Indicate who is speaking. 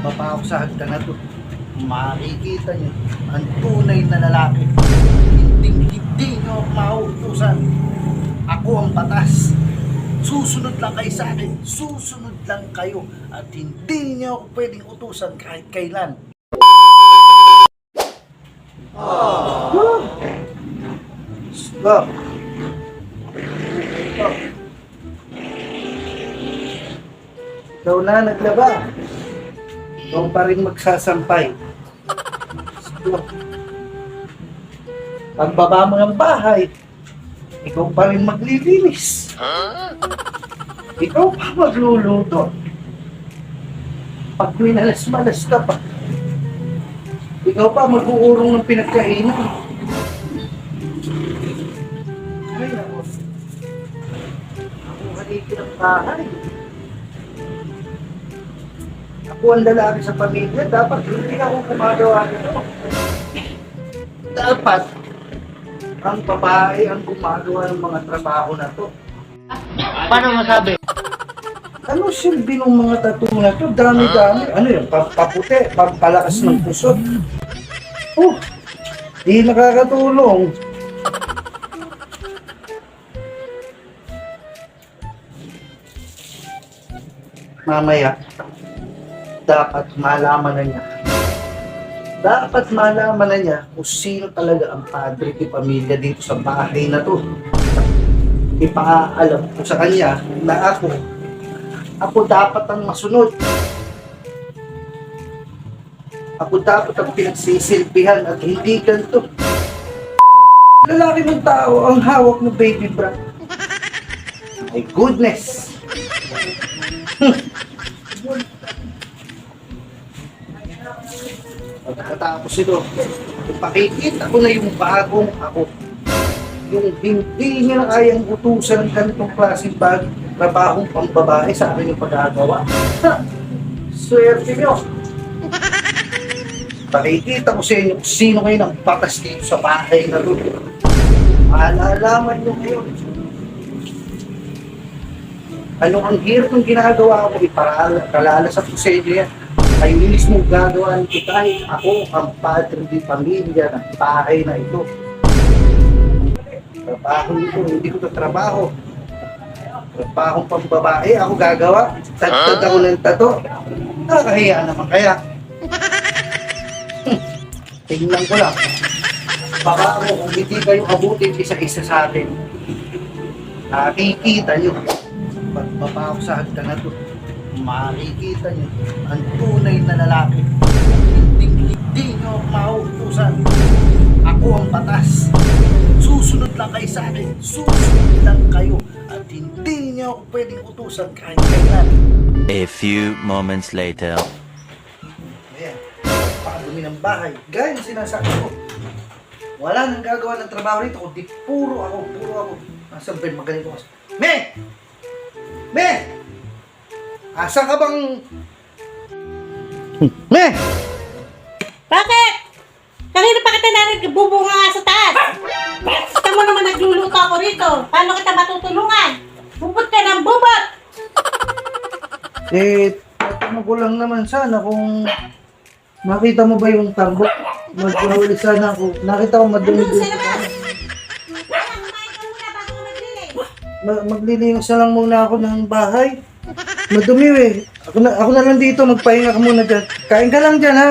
Speaker 1: Ako sa hagdan na to. Makikita niyo ang tunay na lalaki. Hindi, hindi niyo mauutusan. Ako ang batas. Susunod lang kayo sa akin. Susunod lang kayo. At hindi niyo pwedeng utusan kahit kailan. Stop. Stop. Ikaw na naglaba. Ikaw pa rin magsasampay. Stop. Pagbaba mo ng bahay, ikaw pa rin maglilinis. Ikaw pa magluluto. Pag minalas-malas ka pa, ikaw pa mag-uurong ng pinagkainan. Ay, ako. Ako haligi ng bahay. Ang lalaki sa pamilya, dapat hindi ako gumagawa nito. Dapat ang babae ang gumagawa ng mga trabaho na to.
Speaker 2: Paano masabi?
Speaker 1: Ano silbi ng mga tattoo na to? Dami-dami. Ano yun? Pa- Paputi, pampalakas ng puso. Oh, di nakakatulong. Mamaya, dapat malaman na niya. Dapat malaman na niya kung sino talaga ang padre de pamilya dito sa bahay na to. Ipaalam ko sa kanya na ako ako dapat ang masunod. Ako dapat ang pinagsisilbihan at hindi ganito. Lalaki ng tao ang hawak ng baby bra. My goodness! Pagkatapos ito, ipakikita ko na yung bagong ako. Yung hindi niya kayang utusan ng ganitong klaseng bag, trabahong pambabae sa akin yung pagkagawa. Ha! Swerte nyo! Pakikita ko sa inyo kung sino kayo ng patas dito sa bahay na to. Malalaman nyo ngayon. Ano ang hirap ng ginagawa ko, iparalalas ako sa inyo yan. Kayo mismo gagawa nito kahit ako ang padre di pamilya ng bahay na ito. Trabaho nito, hindi ko to trabaho. Trabaho pang babae, ako gagawa. Tagtad ako ng tato. Nakakahiya naman kaya. Tingnan ko lang. Baka ako, kung hindi kayo abutin isa-isa sa atin, nakikita nyo. Pagbaba ako sa hagdan na to, makikita nyo ang tunay na lalaki. Hindi, hindi nyo ako mauutusan. Ako ang batas. Susunod lang kayo sa akin. Susunod lang kayo. At hindi nyo ako pwedeng utusan kahit kailan.
Speaker 3: A few moments later.
Speaker 1: Ayan, pakadumi ng bahay. Gaya sinasabi ko. Wala nang gagawa ng trabaho rito, kundi puro ako, puro ako. Nasaan ba yung magaling ko? Me! Me! Asa ka bang... Me!
Speaker 2: Bakit? Kanina pa kita narinig, bubunga nga sa taas. Gusto mo naman nagluluto ako rito. Paano kita matutulungan? Bubot ka ng bubot!
Speaker 1: Eh, tatanong ko lang naman sana kung makita mo ba yung tambok? Magkahuli sana ako. Nakita ko madumi
Speaker 2: Ano
Speaker 1: dun.
Speaker 2: sa labas? Wala, kumain ka muna bago ka maglinis.
Speaker 1: Ma- maglilinis na lang muna ako ng bahay. Madumi eh. Ako na, ako na lang dito, magpahinga ka muna dyan. Kain ka lang dyan ha.